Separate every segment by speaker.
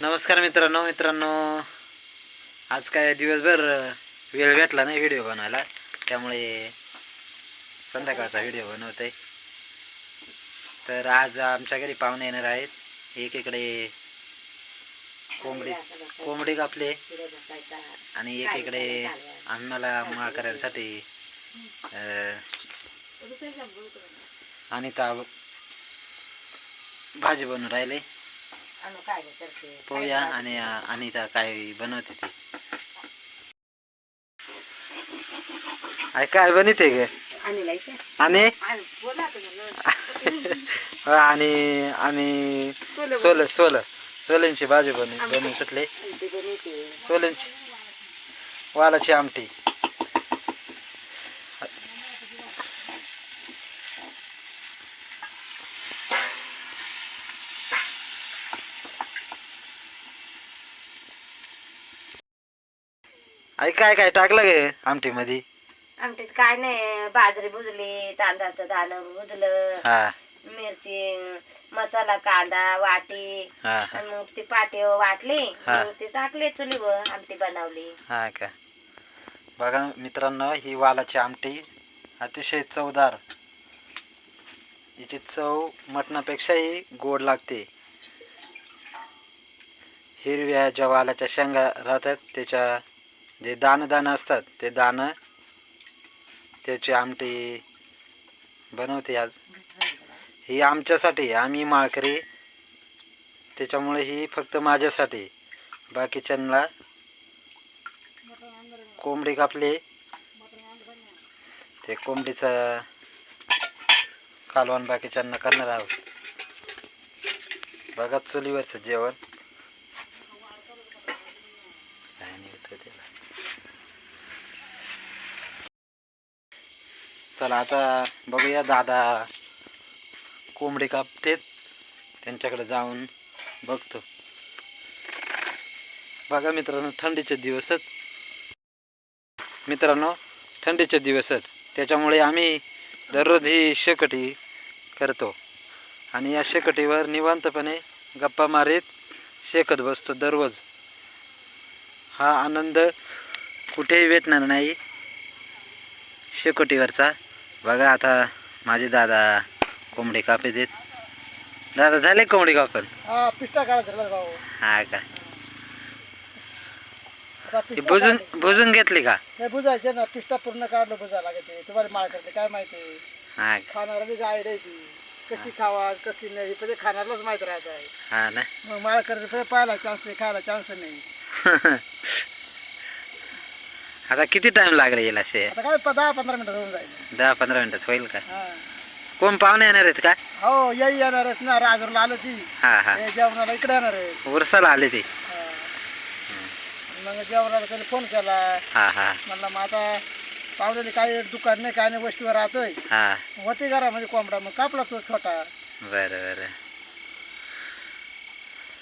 Speaker 1: नमस्कार मित्रांनो मित्रांनो. आज काय दिवसभर वेळ भेटला नाही व्हिडिओ बनवायला. त्यामुळे संध्याकाळचा व्हिडिओ बनवतोय. तर आज आमच्या घरी पाहुणे येणार आहेत. एकीकडे कोंबडी कोंबडी कापले. आणि एकीकडे आम्हाला माळ करायसाठी अनिता भाजी बनवून राहिले. पोया आणि अनिता काय बनवते ती. अय काय बनते ग? आणि आणि? आणि सोल सोल. सोल्यांची भाजी बनव बनवून सुटले सोल्यांची. वालाची आमटी. आई काय काय टाकलं गे आमटी मध्ये
Speaker 2: आमच्यात काय नाही बाजरी भुजली तांदळाचं दाणं भुजलं
Speaker 1: हा.
Speaker 2: मिरची मसाला कांदा वाटी
Speaker 1: हा हा.
Speaker 2: आणि मग ती पाटी वाटली
Speaker 1: हा.
Speaker 2: मग ती टाकली चुलीवर आमटी बनवली.
Speaker 1: हा का? बघा मित्रांनो ही वालाची आमटी अतिशय चवदार. हिची चव मटणापेक्षाही गोड लागते. हिरव्या ज्या वालाच्या शेंगा राहतात त्याच्या जे दाणं दाणं असतात ते दाणं त्याची आमटी बनवते आज. ही आमच्यासाठी आम्ही माळकरी. त्याच्यामुळे ही फक्त माझ्यासाठी. बाकीच्यांना कोंबडी कापली. ते कोंबडीचा कालवण बाकीच्यांना करणार आहोत. बघा चुलीवरचं जेवण काय नाही होतं त्याला. चला आता बघूया दादा कोंबडी कापतेत त्यांच्याकडे जाऊन बघतो. बघा मित्रांनो थंडीचे दिवस आहेत. मित्रांनो थंडीचे दिवस आहेत. त्याच्यामुळे आम्ही दररोज ही शेकटी करतो. आणि या शेकटीवर निवांतपणे गप्पा मारीत शेकत बसतो दररोज. हा आनंद कुठेही भेटणार नाही. शेकोटीवरचा. बघा आता माझे दादा कोंबडी कापे देत. दादा झाले कोंबडी
Speaker 3: हा धरला भाऊ.
Speaker 1: हा का? ती बुजून बुजून घेतली का?
Speaker 3: नाही बुजायचे ना पिस्ता पूर्ण काढलं बुजा लागते तुम्हाला माळ करते काय माहिती?
Speaker 1: हा
Speaker 3: खाणाऱ्यालाच आयडिया ती. कशी खावा कशी नाही पण खाणाऱ्यालाच माहीत राहत आहे.
Speaker 1: हा ना.
Speaker 3: मग माळ करते पाहायला चान्स आहे खायला चान्स नाही.
Speaker 1: आता किती टाइम लागला येईल असे?
Speaker 3: आता काय प- दहा पंधरा मिनिटं होऊन जाईल.
Speaker 1: दहा पंधरा मिनिटात होईल का?
Speaker 3: हा.
Speaker 1: कोण पाहुणे येणार आहेत का?
Speaker 3: हो येई येणार आहेत ना राजूरला आलं ती.
Speaker 1: हा हा.
Speaker 3: हे जेवणाला इकडे येणार आहे
Speaker 1: उरसाला आले ते.
Speaker 3: हा. मग जेवणाला त्याने फोन केला.
Speaker 1: हा हा.
Speaker 3: म्हणलं मग आता पाहुण्याने काही दुकान नाही काय नाही वस्तूवर राहतोय.
Speaker 1: हा.
Speaker 3: होते घरामध्ये कोंबडा मग कापला तो छोटा.
Speaker 1: बरं बरं.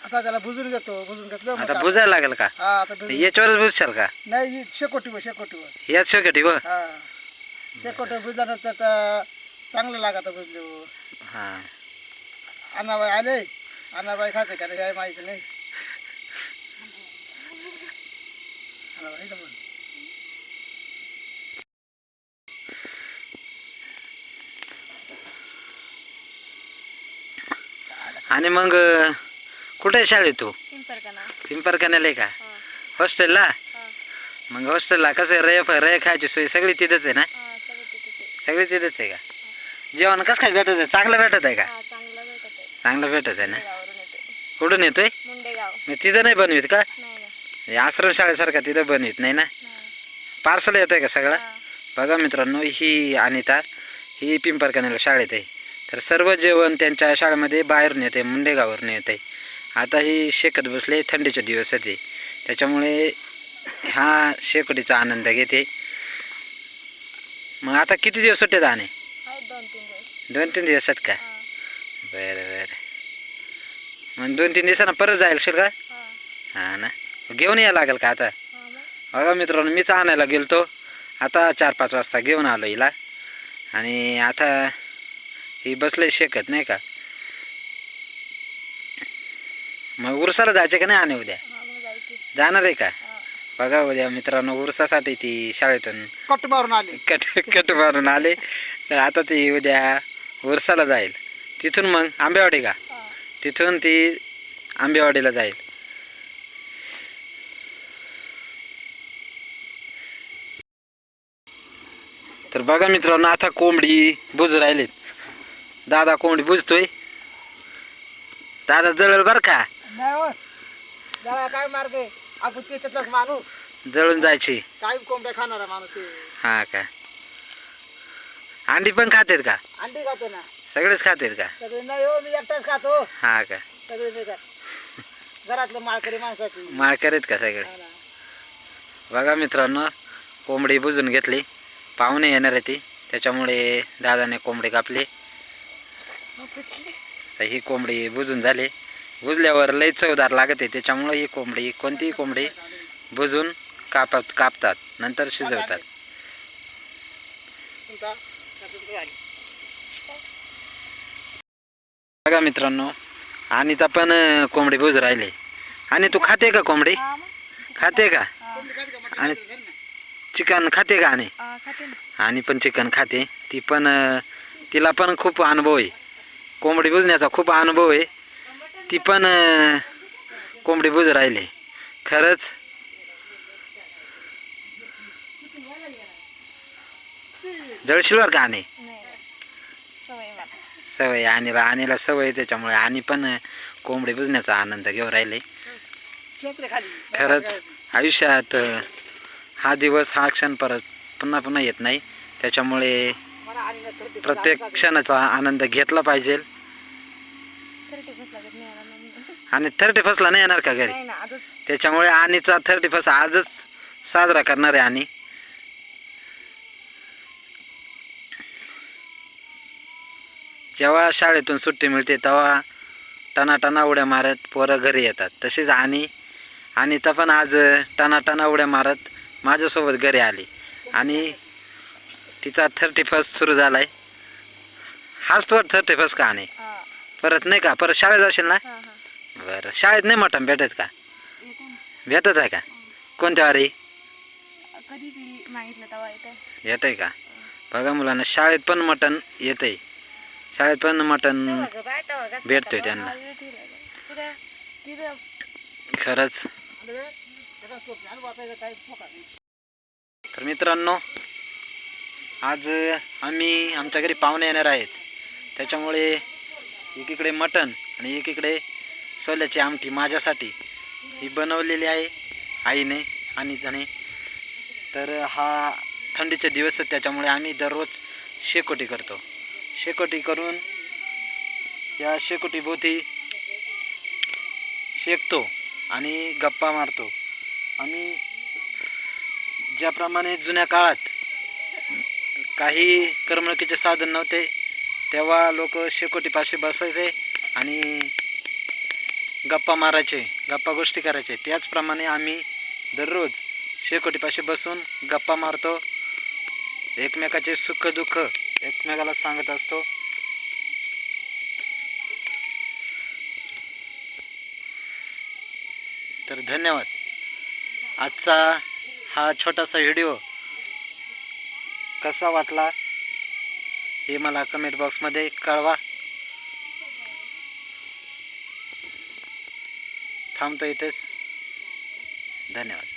Speaker 3: आता त्याला बुजून घेतो बुजून घेतलं मग
Speaker 1: आता बुजायला लागेल का?
Speaker 3: हा आता बुजून-
Speaker 1: याच्यावरच बुजशाल का?
Speaker 3: नाही शेकोटीवर शेकोटीवर.
Speaker 1: याच शेकटी व
Speaker 3: हा. शेकोटी बुजल्यानंतर तर चांगलं लागत बुजले
Speaker 1: हा.
Speaker 3: अण्णाबाई आले? अण्णाबाई खाते का नाही माहिती नाही. अण्णाबाई इथं बोल.
Speaker 1: आणि मग अं, कुठे शाळेत तू? पिंपरकण्याला आहे का? हॉस्टेलला? मग हॉस्टेलला कसं रे रे खायची सोय सगळी तिथंच आहे ना? सगळी तिथंच आहे. का? जेवण कसं काय भेटत आहे? चांगलं भेटत आहे का?
Speaker 2: चांगलं भेटत आहे.
Speaker 1: चांगलं भेटत आहे ना?
Speaker 2: येते.
Speaker 1: कुठून येतोय?
Speaker 2: मुंडेगाव.
Speaker 1: मी तिथं नाही बनवीत का?
Speaker 2: नाही ना
Speaker 1: हे आश्रम शाळेसारखा तिथं बनवीत नाही ना? पार्सल येत आहे का सगळं? बघा मित्रांनो ही अनिता ही पिंपरकण्याला शाळेत आहे. तर सर्व जेवण त्यांच्या शाळेमध्ये बाहेरून येते मुंडेगावरून येते. आता ही शेकत बसले थंडीचे दिवस येते त्याच्यामुळे हा शेकोटीचा आनंद घेते. मग आता किती दिवस सुट्टे दाणे
Speaker 2: दोन तीन दिवस.
Speaker 1: दोन तीन दिवस आहेत का? बरं बरं. मग दोन तीन दिवसानं परत जाईल शिल का? हां. ना. घेऊन यायला लागेल का आता? बघा मित्रांनो मीच आणायला गेलतो. आता चार पाच वाजता घेऊन आलो हिला. आणि आता ही बसले शेकत नाही का? मग उरसाला जायचे का नाही आणि उद्या? जाणार आहे का? बघा उद्या मित्रांनो उरसासाठी ती शाळेतून
Speaker 3: कट मारून आले.
Speaker 1: कट कट मारून आले. तर आता ती उद्या उरसाला जाईल. तिथून मग आंबेवाडी का? तिथून ती आंबेवाडीला जाईल. तर बघा मित्रांनो आता कोंबडी बुज राहिलीत. दादा कोंबडी बुजतोय. दादा जळल बर का?
Speaker 3: नाही हो जरा काय मार्ग आहे? आपण त्याच्यातलाच माणूस.
Speaker 1: जळून जायची.
Speaker 3: काय कोंबड्या खाणारा माणूस आहे.
Speaker 1: हा का? अंडी पण खातेत का?
Speaker 3: अंडी खातो ना.
Speaker 1: सगळेच खातेत का?
Speaker 3: सगळे नाही हो मी एकटाच खातो.
Speaker 1: हा का?
Speaker 3: सगळे नाही खात. घरातलं माळकरी माणसाची.
Speaker 1: माळ करीत का सगळे?
Speaker 3: हा ना.
Speaker 1: बघा मित्रांनो कोंबडी बुजून घेतली. पाहुणे येणार आहे ती. त्याच्यामुळे दादाने कोंबडी कापली. तर ही कोंबडी बुजून झाली. बुजल्यावर लई चवदार लागत आहे त्याच्यामुळे ही कोंबडी कोणतीही कोंबडी बुजून कापत कापतात नंतर शिजवतात. बघा मित्रांनो अनिता पण अं, कोंबडी बुज राहिली. आणि तू खाते का कोंबडी? खाते का?
Speaker 3: कोंबडी खाते का? मटण
Speaker 1: आणि-
Speaker 3: खाते का?
Speaker 1: चिकन खाते का आणि? आणि पण चिकन खाते. ती पण तिला पण खूप अनुभव आहे. कोंबडी बुजण्याचा खूप अनुभव आहे. ती पण कोंबडी बुज राहिली. खरंच? जळशिलवर का आणि? सवय आणीला आणीला सवय आहे त्याच्यामुळे. आणि पण कोंबडी बुजण्याचा आनंद घेऊन राहिले. खरंच आयुष्यात हा दिवस हा क्षण परत पुन्हा पुन्हा येत नाही. त्याच्यामुळे प्रत्येक क्षणाचा आनंद घेतला पाहिजे. थर्टी आणि थर्टी फर्स्टला नाही येणार का घरी?
Speaker 2: नाही ना आजच.
Speaker 1: त्याच्यामुळे आणीचा थर्टी फर्स्ट आजच साजरा करणार आहे आणि. जेव्हा शाळेतून सुट्टी मिळते तेव्हा टनाटना उड्या मारत पोरं घरी येतात. तसेच आणि आणि तर पण आज टनाटना उड्या मारत माझ्यासोबत घरी आली. आणि तिचा थर्टी फर्स्ट सुरू झाला आहे हाच तो थर्टी फर्स्ट का आणि? परत नाही का? परत शाळेत जाशील ना? बरं. शाळेत नाही मटण भेटत का? भेटत आहे का? कोणत्या वारी?
Speaker 2: कधी बी मागितलं तेव्हा येते.
Speaker 1: येत आहे का? बघा मुलांना शाळेत पण मटण येतंय. शाळेत पण मटण भेटतोय त्यांना. खरंच. तर मित्रांनो आज आम्ही आमच्या घरी पाहुणे येणार आहेत. त्याच्यामुळे एकीकडे मटण आणि एकीकडे सोल्याची आमटी माझ्यासाठी ही बनवलेली आहे आईने आणि त्याने. तर हा थंडीचे दिवस आहेत त्याच्यामुळे आम्ही दररोज शेकोटी करतो. शेकोटी करून या शेकोटीभोवती शेकतो आणि गप्पा मारतो. आम्ही ज्याप्रमाणे जुन्या काळात काही करमणुकीचे साधन नव्हते तेव्हा लोक शेकोटीपाशी बसायचे आणि गप्पा मारायचे गप्पा गोष्टी करायचे. त्याचप्रमाणे आम्ही दररोज शेकोटीपाशी बसून गप्पा मारतो. एकमेकाचे सुख दुःख एकमेकाला सांगत असतो. तर धन्यवाद. आजचा हा छोटासा व्हिडिओ कसा वाटला? हे मला कमेंट बॉक्समध्ये कळवा. थांबतो इथेच. धन्यवाद.